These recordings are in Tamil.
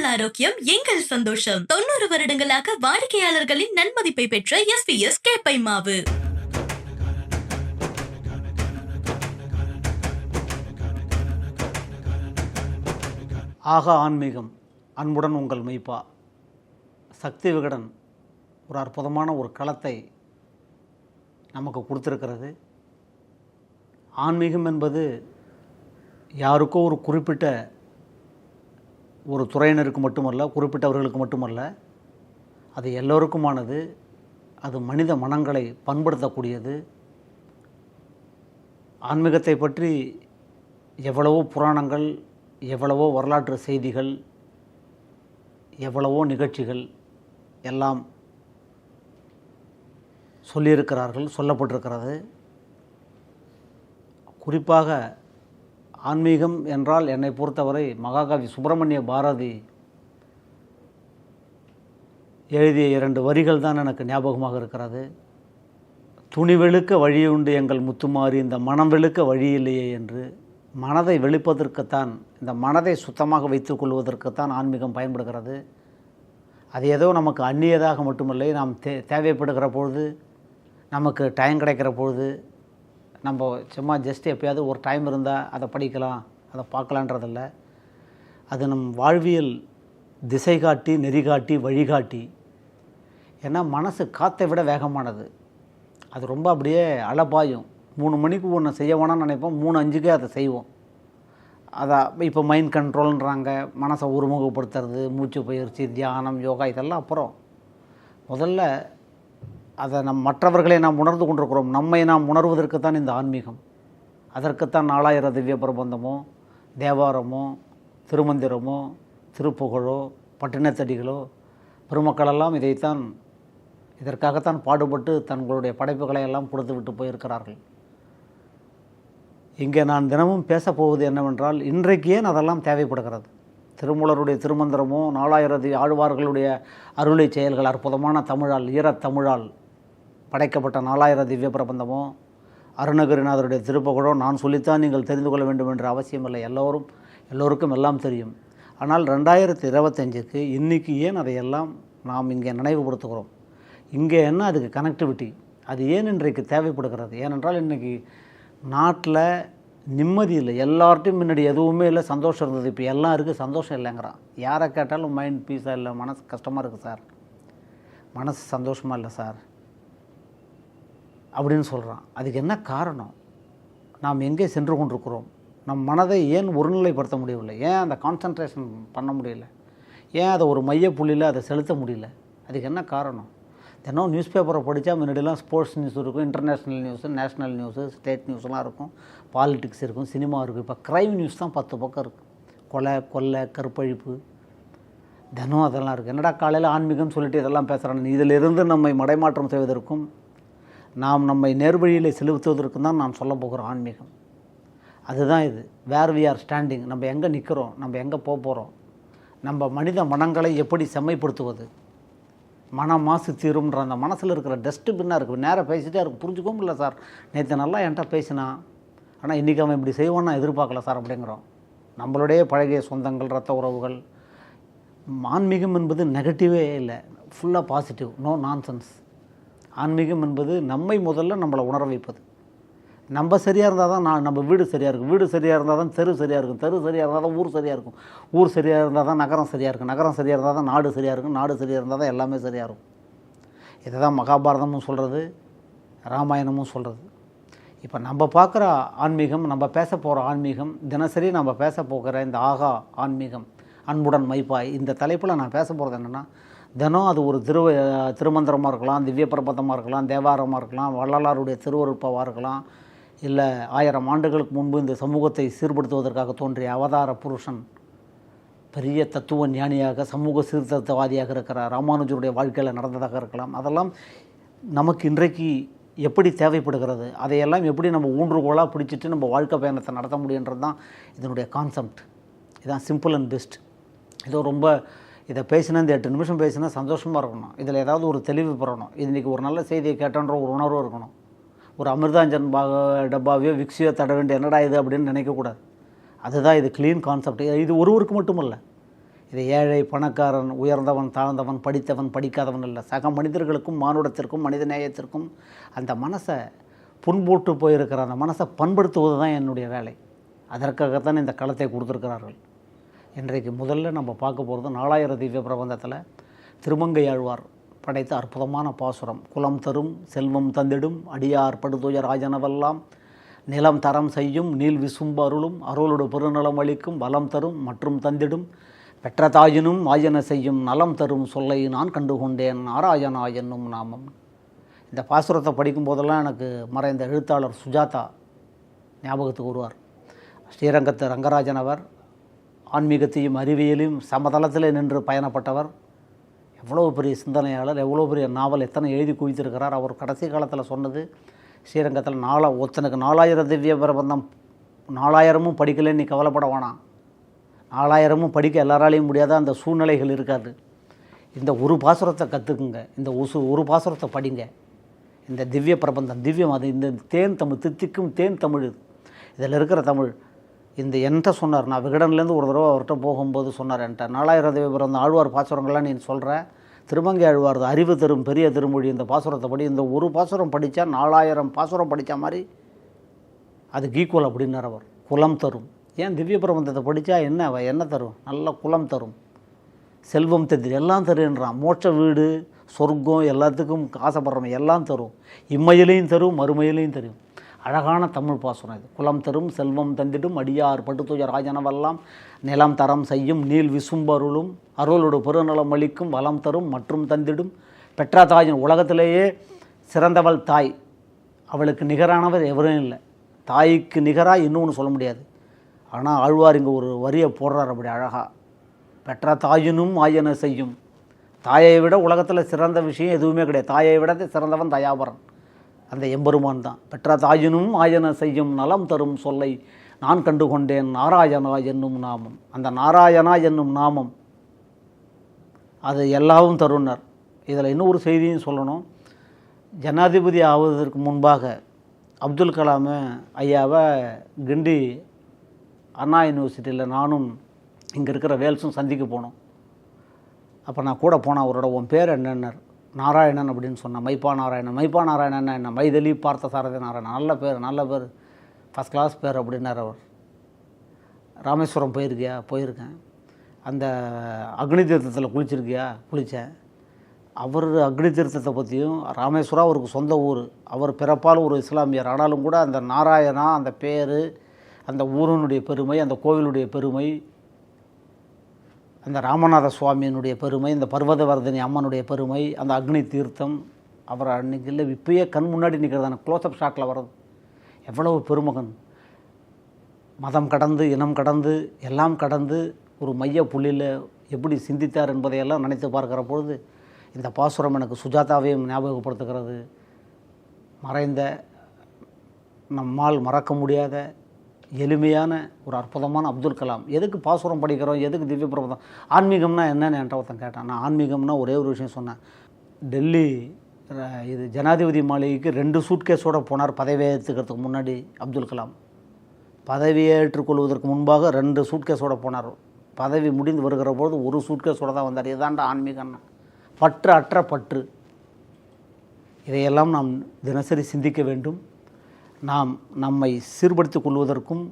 உங்கள் ஆரோக்கியம் எங்கள் சந்தோஷம். தொண்ணூறு வருடங்களாக வாடிக்கையாளர்களின் நன்மதிப்பை பெற்ற எஸ் கேப்பை மாவு. ஆகா ஆன்மீகம் அன்புடன் உங்கள் மெய்ப்பா. சக்தி விகடன் ஒரு அற்புதமான ஒரு களத்தை நமக்கு கொடுத்துருக்கிறது. ஆன்மீகம் என்பது யாருக்கோ ஒரு குறிப்பிட்ட ஒரு துறையினருக்கு மட்டுமல்ல குறிப்பிட்டவர்களுக்கு மட்டுமல்ல அது எல்லோருக்குமானது அது மனித மனங்களை பண்படுத்தக்கூடியது. ஆன்மீகத்தை பற்றி எவ்வளவோ புராணங்கள் எவ்வளவோ வரலாற்று செய்திகள் எவ்வளவோ நிகழ்ச்சிகள் எல்லாம் சொல்லியிருக்கிறார்கள் சொல்லப்பட்டிருக்கிறது. குறிப்பாக ஆன்மீகம் என்றால் என்னை பொறுத்தவரை மகாகவி சுப்பிரமணிய பாரதி எழுதிய இரண்டு வரிகள் தான் எனக்கு ஞாபகமாக இருக்கிறது. துணிவெழுக்க வழியுண்டு எங்கள் முத்துமாறி இந்த மனம் வெளுக்க வழி இல்லையே என்று மனதை வெளிப்பதற்குத்தான் இந்த மனதை சுத்தமாக வைத்துக் கொள்வதற்குத்தான் ஆன்மீகம் பயன்படுகிறது. அது ஏதோ நமக்கு அந்நியதாக மட்டுமில்லை நாம் தே தேவைப்படுகிற பொழுது நமக்கு டைம் கிடைக்கிற பொழுது நம்ம சும்மா ஜஸ்ட் எப்பயாவது ஒரு டைம் இருந்தால் அதை படிக்கலாம் அதை பார்க்கலான்றதில்ல. அது நம் வாழ்வியல் திசை காட்டி நெறிகாட்டி வழிகாட்டி ஏன்னா மனசு காற்றை விட வேகமானது. அது ரொம்ப அப்படியே அலப்பாயும் மூணு மணிக்கு ஒன்று செய்ய வேணாம்னு நினைப்போம் மூணு அஞ்சுக்கே அதை செய்வோம். அதை இப்போ மைண்ட் கண்ட்ரோல்ன்றாங்க மனசை ஒருமுகப்படுத்துறது மூச்சு பயிற்சி தியானம் யோகா இதெல்லாம் அப்புறம். முதல்ல அதை நம் மற்றவர்களை நாம் உணர்ந்து கொண்டிருக்கிறோம். நம்மை நாம் உணர்வதற்கு தான் இந்த ஆன்மீகம். அதற்குத்தான் நாலாயிரம் திவ்ய பிரபந்தமோ தேவாரமோ திருமந்திரமோ திருப்புகழோ பட்டினத்தடிகளோ பெருமக்களெல்லாம் இதைத்தான் இதற்காகத்தான் பாடுபட்டு தங்களுடைய படைப்புகளை எல்லாம் கொடுத்து விட்டு போயிருக்கிறார்கள். இங்கே நான் தினமும் பேசப்போவது என்னவென்றால் இன்றைக்கு ஏன் அதெல்லாம் தேவைப்படுகிறது? திருமூலருடைய திருமந்திரமோ நாலாயிரத்தி ஆழ்வார்களுடைய அருளை செயல்கள் அற்புதமான தமிழால் ஈரத் தமிழால் படைக்கப்பட்ட நாலாயிரம் திவ்ய பிரபந்தமோ அருணகிரிநாதருடைய திருப்புகழோ நான் சொல்லித்தான் நீங்கள் தெரிந்து கொள்ள வேண்டும் என்ற அவசியமில்லை எல்லோரும் எல்லோருக்கும் எல்லாம் தெரியும். ஆனால் ரெண்டாயிரத்தி இருபத்தஞ்சுக்கு இன்றைக்கி ஏன் அதையெல்லாம் நாம் இங்கே நினைவுபடுத்துகிறோம்? இங்கே என்ன அதுக்கு கனெக்டிவிட்டி அது ஏன் இன்றைக்கு தேவைப்படுகிறது? ஏனென்றால் இன்றைக்கி நாட்டில் நிம்மதி இல்லை. எல்லார்ட்டையும் முன்னாடி எதுவுமே இல்லை. சந்தோஷம் இருந்தது. இப்போ எல்லாம் இருக்குது. சந்தோஷம் இல்லைங்கிறான். யாரை கேட்டாலும் மைண்ட் பீஸாக இல்லை. மனசு கஷ்டமாக இருக்குது சார். மனசு சந்தோஷமாக இல்லை சார். அப்படின்னு சொல்கிறான் அதுக்கு என்ன காரணம்? நாம் எங்கே சென்று கொண்டிருக்கிறோம்? நம் மனதை ஏன் ஒருநிலைப்படுத்த முடியவில்லை? ஏன் அந்த கான்சன்ட்ரேஷன் பண்ண முடியல? ஏன் அதை ஒரு மைய புள்ளியில் அதை செலுத்த முடியல? அதுக்கு என்ன காரணம்? தினம் நியூஸ் பேப்பரை படித்தா முன்னாடிலாம் ஸ்போர்ட்ஸ் நியூஸ் இருக்கும் international news national news state நியூஸ்லாம் இருக்கும். பாலிட்டிக்ஸ் இருக்கும் சினிமா இருக்கும். இப்போ க்ரைம் நியூஸ் தான் பத்து பக்கம் இருக்குது கொலை கொள்ளை கற்பழிப்பு. தினம் அதெல்லாம் இருக்குது என்னடா காலையில் ஆன்மீகம்னு சொல்லிட்டு இதெல்லாம் பேசுகிறாங்க இதிலிருந்து நம்மை மடைமாற்றம் செய்வதற்கும் நாம் நம்மை நேர்வழியில் செலுத்துவதற்கு தான் நாம் சொல்ல போகிறோம் ஆன்மீகம். அதுதான் இது. வேர் வி ஆர் ஸ்டாண்டிங் நம்ம எங்கே நிற்கிறோம் நம்ம எங்கே போக போகிறோம் நம்ம மனித மனங்களை எப்படி செம்மைப்படுத்துவது? மன மாசு தீரும்ன்ற அந்த மனசில் இருக்கிற டஸ்ட்பின்னாக இருக்குது நேராக பேசிட்டே இருக்கும். புரிஞ்சுக்கவும் இல்லை சார். நேற்று நல்லா என்கிட்ட பேசினான் ஆனால் இன்றைக்கி அவன் இப்படி செய்வான்னு நான் எதிர்பார்க்கல சார் அப்படிங்கிறோம். நம்மளுடைய பழகிய சொந்தங்கள் ரத்த உறவுகள் ஆன்மீகம் என்பது நெகட்டிவே இல்லை. ஃபுல்லாக பாசிட்டிவ் நோ நான்சென்ஸ் ஆன்மீகம் என்பது நம்மை முதல்ல நம்மளை உணர வைப்பது. நம்ம சரியாக இருந்தால் தான் நான் நம்ம வீடு சரியாக இருக்கும். வீடு சரியாக இருந்தால் தான் தெரு சரியாக இருக்கும். தெரு சரியாக இருந்தால் தான் ஊர் சரியாக இருக்கும். ஊர் சரியாக இருந்தால் தான் நகரம் சரியாக இருக்கும். நகரம் சரியாக இருந்தால் தான் நாடு சரியாக இருக்கும். நாடு சரியாக இருந்தால் தான் எல்லாமே சரியாக இருக்கும். இதை தான் மகாபாரதமும் சொல்கிறது ராமாயணமும் சொல்கிறது இப்போ நம்ம பார்க்குற ஆன்மீகம் நம்ம பேச போகிற ஆன்மீகம் தினசரி நம்ம பேச போகிற இந்த ஆகா ஆன்மீகம் அன்புடன் மைப்பாய் இந்த தலைப்பில் நான் பேச போகிறது என்னென்னா தினம் அது ஒரு திரு திருமந்திரமாக இருக்கலாம் திவ்ய பிரபந்தமாக இருக்கலாம் தேவாரமாக இருக்கலாம் வள்ளலாருடைய திருவருப்பாவாக இருக்கலாம் இல்லை ஆயிரம் ஆண்டுகளுக்கு முன்பு இந்த சமூகத்தை சீர்படுத்துவதற்காக தோன்றிய அவதார புருஷன் பெரிய தத்துவ ஞானியாக சமூக சீர்திருத்தவாதியாக இருக்கிற ராமானுஜருடைய வாழ்க்கையில் நடந்ததாக இருக்கலாம். அதெல்லாம் நமக்கு இன்றைக்கு எப்படி தேவைப்படுகிறது? அதையெல்லாம் எப்படி நம்ம ஊன்றுகோலாக பிடிச்சிட்டு நம்ம வாழ்க்கை பயணத்தை நடத்த முடியுன்றது தான் இதனுடைய கான்செப்ட் இதான் சிம்பிள் அண்ட் பெஸ்ட் ஏதோ ரொம்ப இதை பேசினா இந்த எட்டு நிமிஷம் பேசினா சந்தோஷமாக இருக்கணும். இதில் ஏதாவது ஒரு தெளிவு பெறணும். இது இன்றைக்கி ஒரு நல்ல செய்தியை கேட்டோன்ற ஒரு உணர்வு இருக்கணும். ஒரு அமிர்தாஞ்சன் பாக டப்பாவையோ விக்ஸியோ தட வேண்டிய என்னடா இது அப்படின்னு நினைக்கக்கூடாது அதுதான் இது க்ளீன் கான்செப்ட் இது ஒருவருக்கு மட்டுமல்ல. இது ஏழை பணக்காரன் உயர்ந்தவன் தாழ்ந்தவன் படித்தவன் படிக்காதவன் இல்லை. சக மனிதர்களுக்கும் மானுடத்திற்கும் மனித நேயத்திற்கும் அந்த மனசை புண்போட்டு போயிருக்கிற அந்த மனசை பண்படுத்துவது தான் என்னுடைய வேலை. அதற்காகத்தான் இந்த களத்தை கொடுத்துருக்கிறார்கள். இன்றைக்கு முதல்ல நம்ம பார்க்க போகிறது நாலாயிர திவ்ய பிரபந்தத்தில் திருமங்கையாழ்வார் படைத்த அற்புதமான பாசுரம். குலம் தரும் செல்வம் தந்திடும் அடியார் படுதுயர் ஆஜனவெல்லாம். நிலம் தரம் செய்யும் நீல் விசும்பு அருளும் அருளோடு பெருநலம் அளிக்கும் வளம் தரும் மற்றும் தந்திடும். பெற்ற தாயினும் ஆயன செய்யும் நலம் தரும் சொல்லை நான் கண்டுகொண்டேன் நாராயணா என்னும் நாமம். இந்த பாசுரத்தை படிக்கும் போதெல்லாம் எனக்கு மறைந்த எழுத்தாளர் சுஜாதா ஞாபகத்துக்கு வருவார். ஸ்ரீரங்கத்து ரங்கராஜன் அவர் ஆன்மீகத்தையும் அறிவியலையும் சமதளத்தில் நின்று பயணப்பட்டவர். எவ்வளோ பெரிய சிந்தனையாளர் எவ்வளோ பெரிய நாவல் எத்தனை எழுதி குவித்திருக்கிறார். அவர் கடைசி காலத்தில் சொன்னது ஸ்ரீரங்கத்தில் நாலா ஒத்தனுக்கு நாலாயிரம் திவ்ய பிரபந்தம் நாலாயிரமும் படிக்கலைன்னு நீ கவலைப்பட வேணாம். நாலாயிரமும் படிக்க எல்லாராலையும் முடியாத அந்த சூழ்நிலைகள் இருக்காது. இந்த ஒரு பாசுரத்தை கற்றுக்குங்க இந்த உசு ஒரு பாசுரத்தை படிங்க. இந்த திவ்ய பிரபந்தம் திவ்யம் அது இந்த தேன் தமிழ் தித்திக்கும் தேன் தமிழ். இதில் இருக்கிற தமிழ் இந்த என்கிட்ட சொன்னார். நான் விகடன்லேருந்து ஒரு தடவை அவர்கிட்ட போகும்போது சொன்னார் என்கிட்ட நாலாயிரம் திவ்ய பிரபந்தம் ஆழ்வார் பாசுரங்கள்லாம் நீ சொல்கிற திருமங்கை ஆழ்வார் அறிவு தரும் பெரிய திருமொழி. இந்த பாசுரத்தை படி இந்த ஒரு பாசுரம் படித்தா நாலாயிரம் பாசுரம் படித்த மாதிரி அதுக்கு ஈக்குவல் அப்படின்னார் அவர். குலம் தரும். ஏன் திவ்ய பிரபந்தத்தை படித்தா என்ன? அவள் என்ன தரும்? நல்ல குலம் தரும். செல்வம் தெரிஞ்சு எல்லாம் தருன்றான் மோட்ச வீடு சொர்க்கம் எல்லாத்துக்கும் ஆசைப்படுறவன் எல்லாம் தரும். இம்மையிலையும் தரும் மறுமையிலையும் தரும். அழகான தமிழ் பாசுரம் இது. குலம் தரும் செல்வம் தந்திடும் அடியார் பட்டுத்துய ராஜனவெல்லாம் நிலம் தரம் செய்யும் நீல் விசும்பருளும் அருளோடு பெருநலம் அளிக்கும் வளம் தரும் மற்றும் தந்திடும். பெற்றா தாயின் உலகத்திலேயே சிறந்தவள் தாய். அவளுக்கு நிகரானவர் எவரும் இல்லை. தாய்க்கு நிகராக இன்னொன்று சொல்ல முடியாது. ஆனால் ஆழ்வார் இங்கே ஒரு வரியை போடுறார் அப்படி அழகாக பெற்ற தாயினும் ஆயன செய்யும். தாயை விட உலகத்தில் சிறந்த விஷயம் எதுவுமே கிடையாது. தாயை விட சிறந்தவன் தயாபரன். அந்த எம்பெருமான் தான். பெற்ற தாயினும் ஆயன செய்யும் நலம் தரும் சொல்லை நான் கண்டு கொண்டேன் நாராயணா என்னும் நாமம். அந்த நாராயணா என்னும் நாமம் அது எல்லாவும் தருணர். இதில் இன்னொரு செய்தியும் சொல்லணும். ஜனாதிபதி ஆவதற்கு முன்பாக அப்துல் கலாம் ஐயாவை கிண்டி அண்ணா யூனிவர்சிட்டியில் நானும் இங்கே இருக்கிற வேல்ஸும் சந்திக்க போனோம். அப்போ நான் கூட போனேன் அவரோட உன் பேர் என்னன்னார்? நாராயணன் அப்படின்னு சொன்னால் மைப்பா நாராயணன் மைப்பா நாராயணன் என்ன? மைதலி பார்த்த சாரதி நாராயணன். நல்ல பேர் நல்ல பேர். ஃபஸ்ட் கிளாஸ் பேர் அப்படின்னார் அவர். ராமேஸ்வரம் போயிருக்கியா? போயிருக்கேன். அந்த அக்னி தீர்த்தத்தில் குளிச்சிருக்கியா? குளித்தேன் அவர் அக்னி தீர்த்தத்தை பற்றியும் ராமேஸ்வரம் அவருக்கு சொந்த ஊர். அவர் பிறப்பால் ஒரு இஸ்லாமியர். ஆனாலும் கூட அந்த நாராயணா அந்த பேர் அந்த ஊரனுடைய பெருமை அந்த கோவிலுடைய பெருமை அந்த ராமநாத சுவாமியினுடைய பெருமை இந்த பர்வதவர்தினி அம்மனுடைய பெருமை அந்த அக்னி தீர்த்தம் அவர் அன்னைக்கு இல்லை இப்பயே கண் முன்னாடி நிற்கிறது அந்த க்ளோஸ்அப் ஷாட்டில் வர்றது. எவ்வளவு பெருமகன். மதம் கடந்து இனம் கடந்து எல்லாம் கடந்து ஒரு மைய புள்ளியில் எப்படி சிந்தித்தார் என்பதையெல்லாம் நினைத்து பார்க்கிற பொழுது இந்த பாசுரம் எனக்கு சுஜாதாவையும் ஞாபகப்படுத்துகிறது. மறைந்த நம்மால் மறக்க முடியாத எளிமையான ஒரு அற்புதமான அப்துல் கலாம். எதுக்கு பாசுரம் படிக்கிறோம்? எதுக்கு திவ்ய பிரபதம் ஆன்மீகம்னா என்னன்னு என்கிட்ட ஒருத்தன் கேட்டான். நான் ஆன்மீகம்னா ஒரே ஒரு விஷயம் சொன்னேன். டெல்லி இது ஜனாதிபதி மாளிகைக்கு ரெண்டு சூட்கேஸோடு போனார் பதவியேற்றுக்கிறதுக்கு முன்னாடி அப்துல் கலாம். பதவியை ஏற்றுக்கொள்வதற்கு முன்பாக ரெண்டு சூட்கேஸோட போனார். பதவி முடிந்து வருகிற பொழுது ஒரு சூட்கேஸோட தான் வந்தார். இதாண்டா ஆன்மீகம்னா. பற்று அற்ற பற்று. இதையெல்லாம் நாம் தினசரி சிந்திக்க வேண்டும். நாம் நம்மை சீர்படுத்திக் கொள்வதற்கும்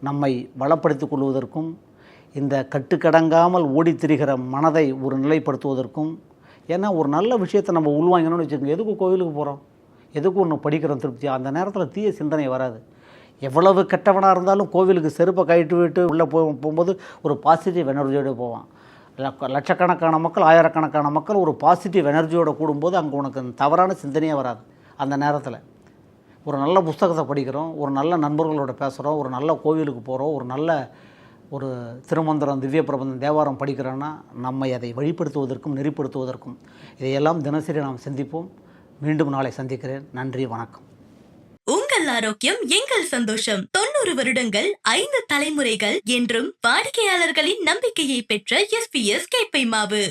நம்மை வளப்படுத்திக் கொள்வதற்கும் இந்த கட்டுக்கடங்காமல் ஓடித் திரிகிற மனதை ஒரு நிலைப்படுத்துவதற்கும் ஏன்னா ஒரு நல்ல விஷயத்தை நம்ம உள்வாங்கணும்னு வச்சுக்கோங்க. எதுக்கு கோவிலுக்கு போகிறோம் எதுக்கு ஒன்று படிக்கிறோம் திருப்தி? அந்த நேரத்தில் தீய சிந்தனை வராது. எவ்வளவு கெட்டவனாக இருந்தாலும் கோவிலுக்கு செருப்பை கயிட்டு விட்டு உள்ளே போ போகும்போது ஒரு பாசிட்டிவ் எனர்ஜியோடு போவான். லட்சக்கணக்கான மக்கள் ஆயிரக்கணக்கான மக்கள் ஒரு பாசிட்டிவ் எனர்ஜியோடு கூடும்போது அங்கே உனக்கு தவறான சிந்தனையே வராது. அந்த நேரத்தில். ஒரு நல்ல புஸ்தகத்தை படிக்கிறோம் ஒரு நல்ல நண்பர்களோட பேசுகிறோம் ஒரு நல்ல கோவிலுக்கு போகிறோம் ஒரு நல்ல ஒரு திருமந்திரம் திவ்ய பிரபந்தம் தேவாரம் படிக்கிறோன்னா நம்மை அதை வழிப்படுத்துவதற்கும் நெறிப்படுத்துவதற்கும் இதையெல்லாம் தினசரி நாம் சிந்திப்போம். மீண்டும் நாளை சந்திக்கிறேன். நன்றி வணக்கம். உங்கள் ஆரோக்கியம் எங்கள் சந்தோஷம். தொண்ணூறு வருடங்கள் ஐந்து தலைமுறைகள் என்றும் வாடிக்கையாளர்களின் நம்பிக்கையை பெற்ற எஸ்பிஎஸ் கேப்பை மாவு.